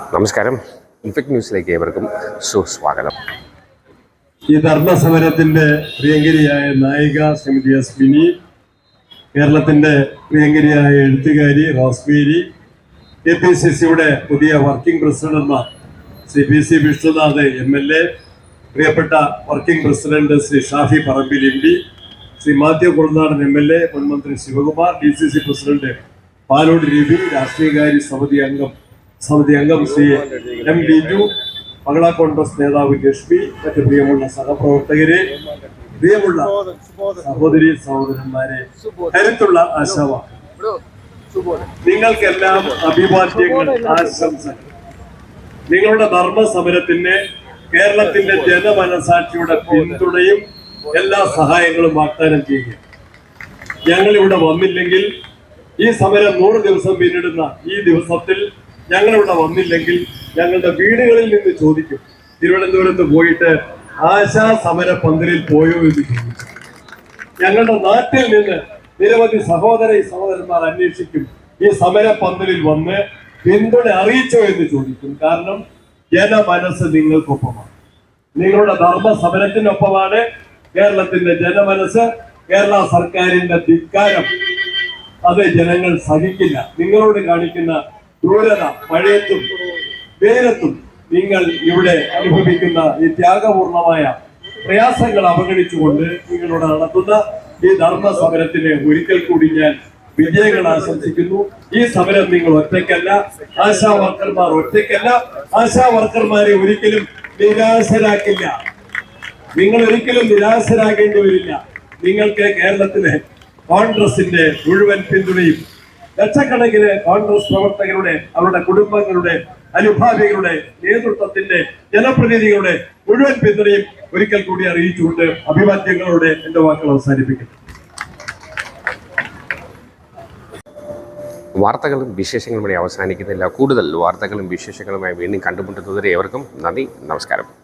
നമസ്കാരം. ഇൻഫെക്ട് ന്യൂസിലേക്ക് ഏവർക്കും സുസ്വാഗതം. ഈ ധർമ്മസമരത്തിന്റെ പ്രിയങ്കരിയായ നായിക ശ്രീമതി അസ്മിനി കേരളത്തിന്റെ പ്രിയങ്കരിയായ എഴുത്തുകാരി റോസ്മേരി കെ പി സി സിയുടെ പുതിയ വർക്കിംഗ് പ്രസിഡന്റുമാർ Shri P C Vishnunath M L A പ്രിയപ്പെട്ട working president Shri Shafi Parambil M P Shri Mathew Kulanadan M L A മുൻമന്ത്രി Sivakumar D C C president Palode Ravi രാഷ്ട്രീയകാര്യ സമിതി അംഗം സമിതി അംഗം Shri M Biju മംഗള കോൺഗ്രസ് നേതാവ് ലക്ഷ്മി മറ്റ് പ്രിയമുള്ള സഹപ്രവർത്തകരെ പ്രിയമുള്ള സഹോദരി സഹോദരന്മാരെ കരുത്തുള്ള ആശാവ. നിങ്ങൾക്കെല്ലാം അഭിവാദ്യങ്ങൾ ആശംസകൾ. നിങ്ങളുടെ ധർമ്മ സമരത്തിന് കേരളത്തിന്റെ ജനമനസാക്ഷിയുടെ പിന്തുണയും എല്ലാ സഹായങ്ങളും വാഗ്ദാനം ചെയ്യുക. ഞങ്ങൾ ഇവിടെ വന്നില്ലെങ്കിൽ ഈ സമരം നൂറ് ദിവസം പിന്നിടുന്ന ഈ ദിവസത്തിൽ ഞങ്ങൾ ഇവിടെ വന്നില്ലെങ്കിൽ ഞങ്ങളുടെ വീടുകളിൽ നിന്ന് ചോദിക്കും തിരുവനന്തപുരത്ത് പോയിട്ട് ആശാ സമര പന്തലിൽ പോയോ എന്ന് ചോദിക്കും. ഞങ്ങളുടെ നാട്ടിൽ നിന്ന് നിരവധി സഹോദര സഹോദരന്മാർ അന്വേഷിക്കും ഈ സമര പന്തലിൽ വന്ന് പിന്തുണ അറിയിച്ചോ എന്ന് ചോദിക്കും. കാരണം ജന മനസ്സ് നിങ്ങൾക്കൊപ്പമാണ്. നിങ്ങളുടെ ധർമ്മ സമരത്തിനൊപ്പമാണ് കേരളത്തിന്റെ ജനമനസ്സ് കേരള സർക്കാരിന്റെ ധിക്കാരം. അത് ജനങ്ങൾ സഹിക്കില്ല. നിങ്ങളോട് കാണിക്കുന്ന ക്രൂരത മഴയത്തും വെയിലത്തും നിങ്ങൾ ഇവിടെ അനുഭവിക്കുന്ന ഈ ത്യാഗപൂർണമായ പ്രയാസങ്ങൾ അവഗണിച്ചുകൊണ്ട് നിങ്ങളോട് നടത്തുന്ന ഈ ധർമ്മ സമരത്തിന് ഒരിക്കൽ കൂടി ഞാൻ വിജയങ്ങൾ ആശംസിക്കുന്നു. ഈ സമരം നിങ്ങൾ ഒറ്റയ്ക്കല്ല ആശാ വർക്കർമാർ ഒറ്റയ്ക്കല്ല ആശാ വർക്കർമാരെ ഒരിക്കലും നിരാശരാക്കില്ല. നിങ്ങൾ ഒരിക്കലും നിരാശരാകേണ്ടി വരില്ല. നിങ്ങൾക്ക് കേരളത്തിലെ കോൺഗ്രസിന്റെ മുഴുവൻ പിന്തുണയും ലക്ഷക്കണക്കിന് കോൺഗ്രസ് പ്രവർത്തകരുടെ അവരുടെ കുടുംബങ്ങളുടെ അനുഭാവികളുടെ നേതൃത്വത്തിന്റെ ജനപ്രതിനിധികളുടെ മുഴുവൻ പിന്തുണയും ഒരിക്കൽ കൂടി അറിയിച്ചുകൊണ്ട് അഭിവാദ്യങ്ങളോടെ എന്റെ വാക്കുകൾ അവസാനിപ്പിക്കുന്നു. വാർത്തകളും വിശേഷങ്ങളും അവസാനിക്കുന്നില്ല. കൂടുതൽ വാർത്തകളും വിശേഷങ്ങളുമായി വീണ്ടും കണ്ടുമുട്ടുന്നതുവരെ ഏവർക്കും നന്ദി നമസ്കാരം.